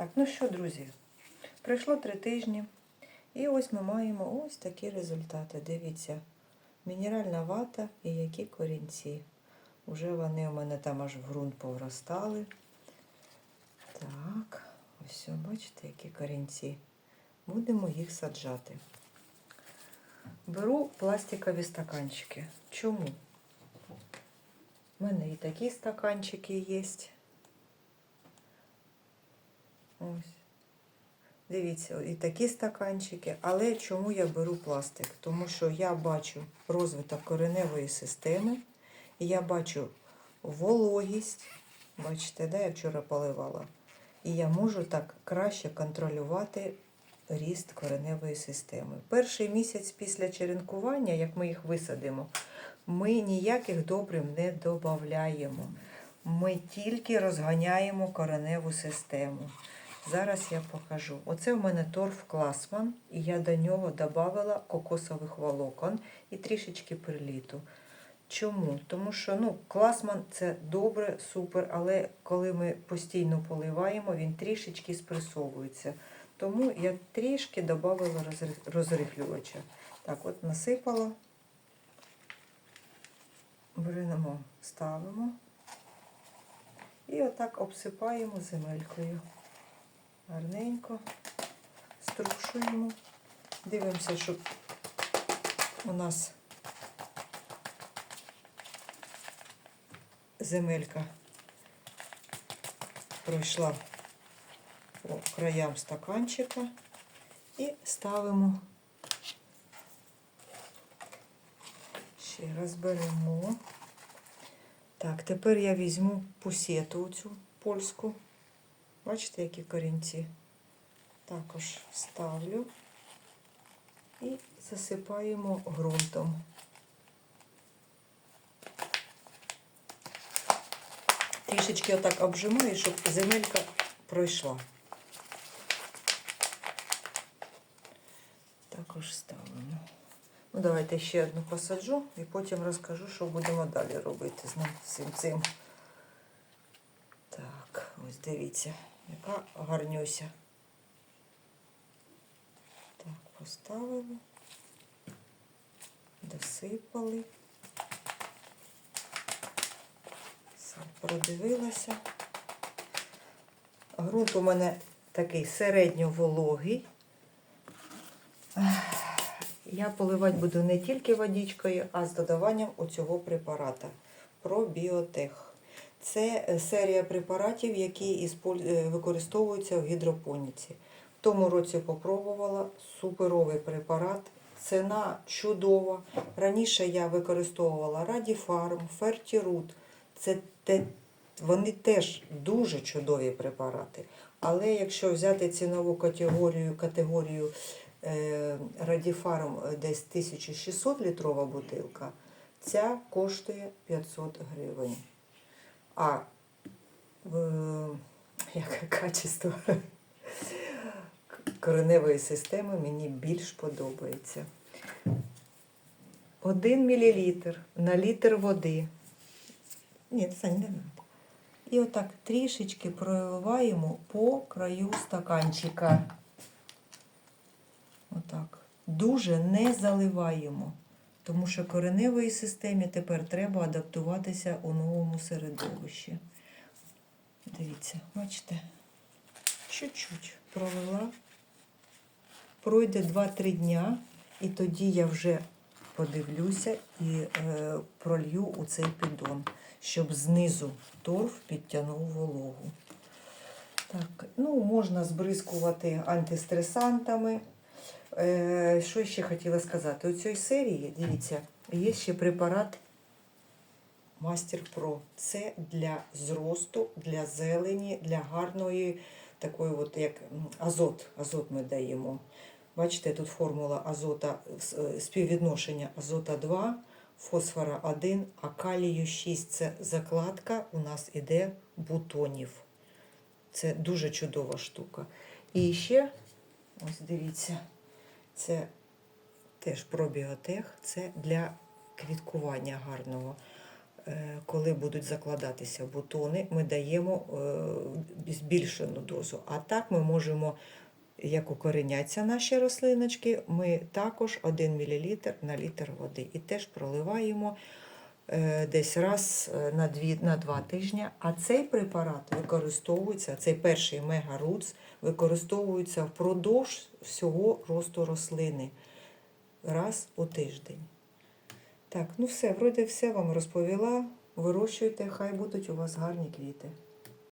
Так, ну що, друзі, пройшло три тижні. І ось ми маємо ось такі результати. Дивіться, мінеральна вата і які корінці. Уже вони у мене там аж в ґрунт повростали. Так, ось бачите, які корінці. Будемо їх саджати. Беру пластикові стаканчики. Чому? У мене і такі стаканчики є. Ось. Дивіться, і такі стаканчики. Але чому я беру пластик? Тому що я бачу розвиток кореневої системи, і я бачу вологість. Бачите, да, я вчора поливала. І я можу так краще контролювати ріст кореневої системи. Перший місяць після черенкування, як ми їх висадимо, ми ніяких добрив не додаємо. Ми тільки розганяємо кореневу систему. Зараз я покажу. Оце в мене торф класман, і я до нього додавала кокосових волокон і трішечки перліту. Чому? Тому що ну, класман це добре, супер, але коли ми постійно поливаємо, він трішечки спресовується. Тому я трішки додавала розри- розрихлювача. Так, от насипала. Беремо, ставимо. І отак обсипаємо земелькою. Гарненько струшуємо. Дивимося, щоб у нас земелька пройшла по краям стаканчика і ставимо. Ще раз беремо. Так, тепер я візьму пусету цю польську. Бачите, які корінці? Також ставлю і засипаємо ґрунтом. Трішечки отак обжимаю, щоб земелька пройшла. Також ставимо. Ну, давайте ще одну посаджу і потім розкажу, що будемо далі робити з всім цим. Ось дивіться, яка гарнюся. Так, поставили, досипали. Все, продивилася. Грунт у мене такий середньо вологий. Я поливати буду не тільки водичкою, а з додаванням оцього препарата пробіотех. Це е, серія препаратів, які е, використовуються в гідропоніці. В тому році попробувала суперовий препарат. Ціна чудова. Раніше я використовувала Радіфарм, Фертірут. Це те, вони теж дуже чудові препарати. Але якщо взяти цінову категорію, категорію е, Радіфарм е, десь 1600 літрова бутилка, ця коштує 500 гривень. А яке качество кореневої системи мені більш подобається. 1 мл на літр води. Ні, це не треба. І отак трішечки проливаємо по краю стаканчика. Отак. Дуже не заливаємо, тому що кореневої системі тепер треба адаптуватися у новому середовищі. Дивіться, бачите, чуть-чуть пролила. Пройде 2-3 дня, і тоді я вже подивлюся і е, пролью у цей піддон, щоб знизу торф підтягнув вологу. Так, ну, можна збризкувати антистресантами. Е, що ще хотіла сказати? У цій серії, дивіться, є ще препарат Мастер Про. Це для зросту, для зелені, для гарної такої, от як азот. Азот ми даємо. Бачите, тут формула азота, е, співвідношення азота 2, фосфора 1, а калію 6 це закладка у нас іде бутонів. Це дуже чудова штука. І ще, ось дивіться, це теж пробіотех, це для квіткування гарного. е, коли будуть закладатися бутони, ми даємо е, збільшену дозу. А так ми можемо, як укореняться наші рослиночки, ми також 1 мл на літр води і теж проливаємо десь раз е, на, дві, на два тижні. А цей препарат використовується, цей перший мегарудс використовується впродовж всього росту рослини раз у тиждень. Так, ну все, вроде все вам розповіла. Вирощуйте, хай будуть у вас гарні квіти.